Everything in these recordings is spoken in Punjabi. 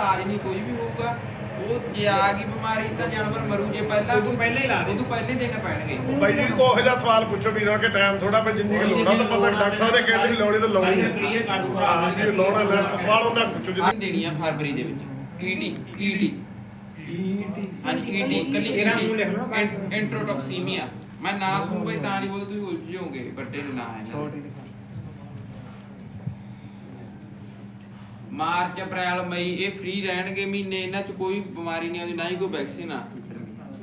ਇਲਾਜ ਨਹੀਂ ਕੋਈ ਵੀ ਹੋਊਗਾ। ਉਹ ਜੇ ਆ ਗਈ ਬਿਮਾਰੀ ਤਾਂ ਜਾਨਵਰ ਮਰੂ ਜੇ ਪਹਿਲਾਂ। ਉਦੋਂ ਪਹਿਲਾਂ ਹੀ ਲਾ ਦੇ। ਉਦੋਂ ਪਹਿਲੇ ਦੇਣੇ ਪੈਣਗੇ। ਬਾਈ ਜੀ ਕੋਹ ਜਿਹਾ ਸਵਾਲ ਪੁੱਛੋ ਵੀਰਾਂ ਕਿ ਟਾਈਮ ਥੋੜਾ ਪੈ ਜਿੰਨੀ ਕੁ ਲੋੜ ਆ ਤਾਂ ਪਤਾ ਡਾਕਟਰ ਸਾਹਿਬ ਨੇ ਕਹਿੰਦੇ ਵੀ ਲਾਉਣੀ ਤਾਂ ਲਾਉਣੀ ਹੈ ਕਲੀਅਰ ਕਰ ਦੂ ਹਾਂ ਵੀ ਲਾਉਣਾ ਲੈ ਸਵਾਲ ਹੁੰਦਾ ਪੁੱਛੋ ਜੀ ਆਹ ਦੇਣੀ ਆ ਫਰਵਰੀ ਦੇ ਵਿੱਚ। ਈਟੀ ਈਟੀ ਹਾਂਜੀ ਈਟੀ ਕੱਲੀ ਇਹਦਾ ਮੂੰਹ ਲਿਖ ਲਓ ਨਾ। ਇੰਟਰੋਟੌਕਸੀਮੀਆ ਮੈਂ ਨਾ ਸੁਣ ਬਈ ਤਾਂ ਨਹੀਂ ਬੋਲ ਤੁਸੀਂ ਉਲਝ ਜਾਓਗੇ ਵੱਡੇ ਨੂੰ ਨਾ ਹੈ ਨਾ ਮਾਰਚ ਅਪ੍ਰੈਲ ਮਈ ਇਹ ਫ੍ਰੀ ਰਹਿਣਗੇ ਮਹੀਨੇ ਇਹਨਾਂ 'ਚ ਕੋਈ ਬਿਮਾਰੀ ਨਹੀਂ ਆਉਂਦੀ ਨਾ ਹੀ ਕੋਈ ਵੈਕਸੀਨ ਆ।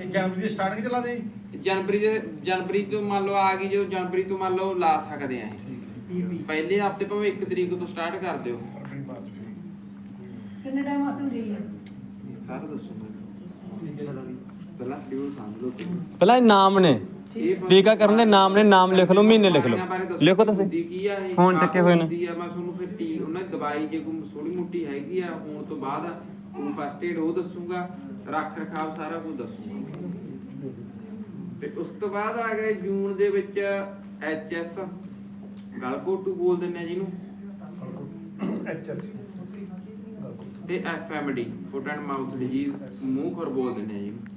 ਇਹ ਜਨਵਰੀ ਦੇ ਸਟਾਰਟਿੰਗ ਚ ਲਾ ਦੇ ਜਨਵਰੀ ਦੇ ਜਨਵਰੀ ਤੋਂ ਮੰਨ ਲਓ ਆ ਗਈ ਜਦੋਂ ਜਨਵਰੀ ਤੋਂ ਮੰਨ ਲਓ ਲਾ ਸਕਦੇ ਆ ਇਹ। ਪਹਿਲੇ ਹਫ਼ਤੇ ਭਾਵੇਂ 1 ਤਰੀਕ ਤੋਂ ਸਟਾਰਟ ਕਰ ਦਿਓ। ਕਿੰਨੇ ਟਾਈਮ ਵਾਸਤੇ ਹੁੰਦੀ ਹੈ ਸਾਰਾ ਦੱਸੋ ਮੈਨੂੰ। ਪਹਿਲਾਂ ਸ਼ਡਿਊਲ ਸਮਝ ਲਓ ਤੁਸੀਂ। ਪਹਿਲਾਂ ਇਹ ਨਾਮ ਨੇ। ਟੀਕਾਕਰਨ ਦੇ ਨਾਮ ਨੇ ਨਾਮ ਲਿਖ ਲਓ ਮਹੀਨੇ ਲਿਖ ਲਓ। ਲਿਖੋ ਤੁਸੀਂ ਹੁੰਦੀ ਕੀ ਆ ਇਹ? ਫੋਨ ਚੱਕੇ ਹੋਏ ਨੇ। ਹੁੰਦੀ ਆ ਮੈਂ ਤੁਹਾਨੂੰ ਫਿਰ ਟੀ ਉਹਨਾਂ ਦੀ ਦਵਾਈ ਜੇ ਕੋਈ ਥੋੜੀ ਮੋਟੀ ਹੈਗੀ ਆ ਹੋਣ ਤੋਂ ਬਾਅਦ ਉਹ ਫਸਟ ਏਡ ਉਹ ਦੱਸੂਗਾ ਰੱਖ ਰਖਾਵ ਸਾਰਾ ਕੁਝ ਦੱਸੂਗਾ। ਤੇ ਉਸ ਤੋਂ ਬਾਅਦ ਆ ਗਏ ਜੂਨ ਦੇ ਵਿੱਚ ਐਚ ਐਸ। ਗਲਕੋਟੂ ਬੋਲ ਦਿੰਦੇ ਆ ਜਿਹਨੂੰ। ਐਚਐਸ ਤੇ F M D foot and mouth disease ਮੂੰਹ ਖੁਰ ਬੋਲ ਦਿੰਦੇ ਆ ਜਿਹਨੂੰ।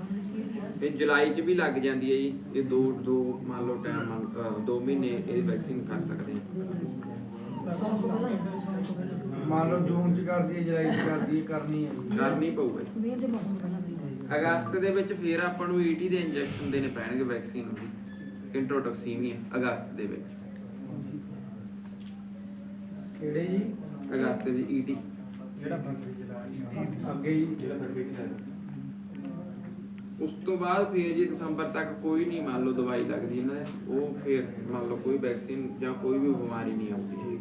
ਇਹ ਜੁਲਾਈ ਚ ਵੀ ਲੱਗ ਜਾਂਦੀ ਹੈ ਜੀ। ਇਹ ਦੋ ਦੋ ਮੰਨ ਲਓ ਟਾਈਮ ਦੋ ਮਹੀਨੇ ਇਹ ਵੈਕਸੀਨ ਕਰ ਸਕਦੇ ਤੋਂ ਤੋਂ ਪਹਿਲਾਂ ਮੰਨ ਲਓ ਜੂਨ ਚ ਕਰਦੀ ਹੈ ਜੁਲਾਈ ਚ ਕਰਦੀ ਹੈ ਕਰਨੀ ਹੈ ਜੀ। ਕਰਨੀ ਪਊਗਾ ਤੋਂ ਅਗਸਤ ਦੇ ਵਿੱਚ ਫੇਰ ਆਪਾਂ ਨੂੰ ਈਟੀ ਦੇ ਇੰਜੈਕਸ਼ਨ ਦੇਣੇ ਪੈਣਗੇ ਵੈਕਸੀਨ ਦੀ ਇੰਟਰੋਟੌਕਸੀਮੀਆ ਅਗਸਤ ਦੇ ਵਿੱਚ। ਕਿਹੜੇ ਜੀ? ਅਗਸਤ ਦੇ ਵਿੱਚ E ਈਟੀ ਜਿਹੜਾ ਅੱਗੇ ਜੀ। ਜਿਹੜਾ ਫਰਵਰੀ ਉਸ ਤੋਂ ਬਾਅਦ ਫੇਰ ਜੀ ਦਸੰਬਰ ਤੱਕ ਕੋਈ ਨਹੀਂ ਮੰਨ ਲਓ ਦਵਾਈ ਲੱਗਦੀ ਇਹਨਾਂ ਦੇ ਉਹ ਫੇਰ ਮੰਨ ਲਓ ਕੋਈ ਵੈਕਸੀਨ ਜਾਂ ਕੋਈ ਵੀ ਬਿਮਾਰੀ ਨਹੀਂ ਆਉਂਦੀ।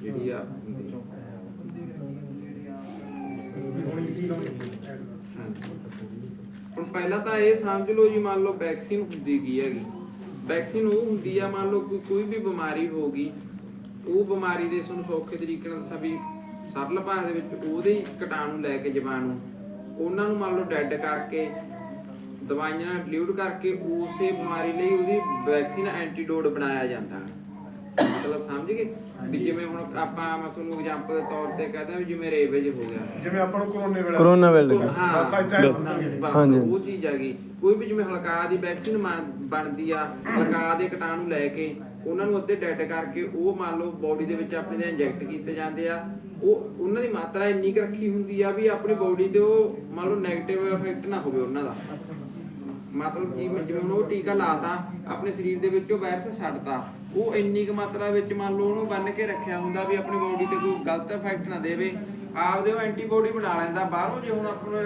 ਜਿਹੜੀ ਆ ਹੁੰਦੀ। ਹੁਣ ਪਹਿਲਾਂ ਤਾਂ ਇਹ ਸਮਝ ਲਓ ਜੀ ਮੰਨ ਲਓ ਵੈਕਸੀਨ ਹੁੰਦੀ ਕੀ ਹੈਗੀ। ਵੈਕਸੀਨ ਉਹ ਹੁੰਦੀ ਆ ਮੰਨ ਲਓ ਕੋਈ ਕੋਈ ਵੀ ਬਿਮਾਰੀ ਹੋ ਗਈ ਉਹ ਬਿਮਾਰੀ ਦੇ ਤੁਹਾਨੂੰ ਸੌਖੇ ਤਰੀਕੇ ਨਾਲ ਦੱਸਾਂ ਵੀ ਸਰਲ ਭਾਸ਼ਾ ਦੇ ਵਿੱਚ ਉਹਦੇ ਹੀ ਕੀਟਾਣੂ ਲੈ ਕੇ ਜੀਵਾਣੂ ਉਹਨਾਂ ਨੂੰ ਮੰਨ ਲਓ ਡੈਡ ਕਰਕੇ ਦਵਾਈਆਂ ਨਾਲ ਡਿਲੀਊਟ ਕਰਕੇ ਉਸੇ ਬਿਮਾਰੀ ਲਈ ਉਹਦੀ ਵੈਕਸੀਨ ਐਂਟੀਡੋਟ ਬਣਾਇਆ ਜਾਂਦਾ। ਮਤਲਬ ਸਮਝ ਗਏ? ਵੀ ਜਿਵੇਂ ਹੁਣ ਆਪਾਂ ਮੈਂ ਤੁਹਾਨੂੰ ਐਗਜ਼ਾਮਪਲ ਦੇ ਤੌਰ ਤੇ ਕਹਦਾ ਵੀ ਜਿਵੇਂ ਰੇਬੇਜ ਹੋ ਗਿਆ। ਜਿਵੇਂ ਆਪਾਂ ਨੂੰ ਕਰੋਨੇ ਵੇਲੇ ਕਰੋਨਾ ਵੇਲੇ ਹਾਂ ਬਸ ਸਮਝਾਂਗੇ। ਬਸ ਹਾਂਜੀ। ਉਹ ਚੀਜ਼ ਹੈਗੀ ਕੋਈ ਵੀ ਜਿਵੇਂ ਹਲਕਾ ਦੀ ਵੈਕਸੀਨ ਬਣਦੀ ਆ ਹਲਕਾ ਦੇ ਕੀਟਾਣੂ ਲੈ ਕੇ ਉਹਨਾਂ ਨੂੰ ਅੱਧੇ ਡੈਡ ਕਰਕੇ ਉਹ ਮੰਨ ਲਓ ਬਾਡੀ ਦੇ ਵਿੱਚ ਆਪਣੇ ਦੇ ਇੰਜੈਕਟ ਕੀਤੇ ਜਾਂਦੇ ਆ, ਉਹ ਉਹਨਾਂ ਦੀ ਮਾਤਰਾ ਇੰਨੀ ਕੁ ਰੱਖੀ ਹੁੰਦੀ ਆ ਵੀ ਆਪਣੀ ਬਾਡੀ ਤੇ ਉਹ ਮੰਨ ਲਓ 네ਗੇਟਿਵ ਇਫੈਕਟ ਨਾ ਹੋਵੇ ਉਹਨਾਂ ਦਾ। ਮਤਲਬ ਕਿ ਜਿਵੇਂ ਉਹ ਟੀਕਾ ਲਾਤਾ, ਆਪਣੇ ਸਰੀਰ ਦੇ ਵਿੱਚੋਂ ਵਾਇਰਸ ਛੱਡਤਾ, ਉਹ ਇੰਨੀ ਕੁ ਮਾਤਰਾ ਵਿੱਚ ਮੰਨ ਲਓ ਉਹਨੂੰ ਬੰਨ ਕੇ ਰੱਖਿਆ ਹੁੰਦਾ ਵੀ ਆਪਣੀ ਬਾਡੀ ਤੇ ਕੋਈ ਗਲਤ ਇਫੈਕਟ ਨਾ ਦੇਵੇ, ਆਪਦੇ ਉਹ ਐਂਟੀਬਾਡੀ ਬਣਾ ਲੈਂਦਾ, ਬਾਹਰੋਂ ਜੇ ਹੁਣ ਆਪਾਂ ਨੂੰ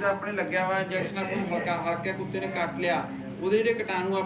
ਦਾ ਆਪਣੇ ਲੱਗਿਆ ਹੋਇਆ ਇੰਜੈਕਸ਼ਨ ਆਪਾਂ ਨੂੰ ਹਲਕਾ ਹਲਕੇ ਕੁੱਤੇ ਨੇ ਕੱਟ ਲਿਆ, ਉਹਦੇ ਜਿਹੜੇ ਕੀਟਾਣੂ ਆ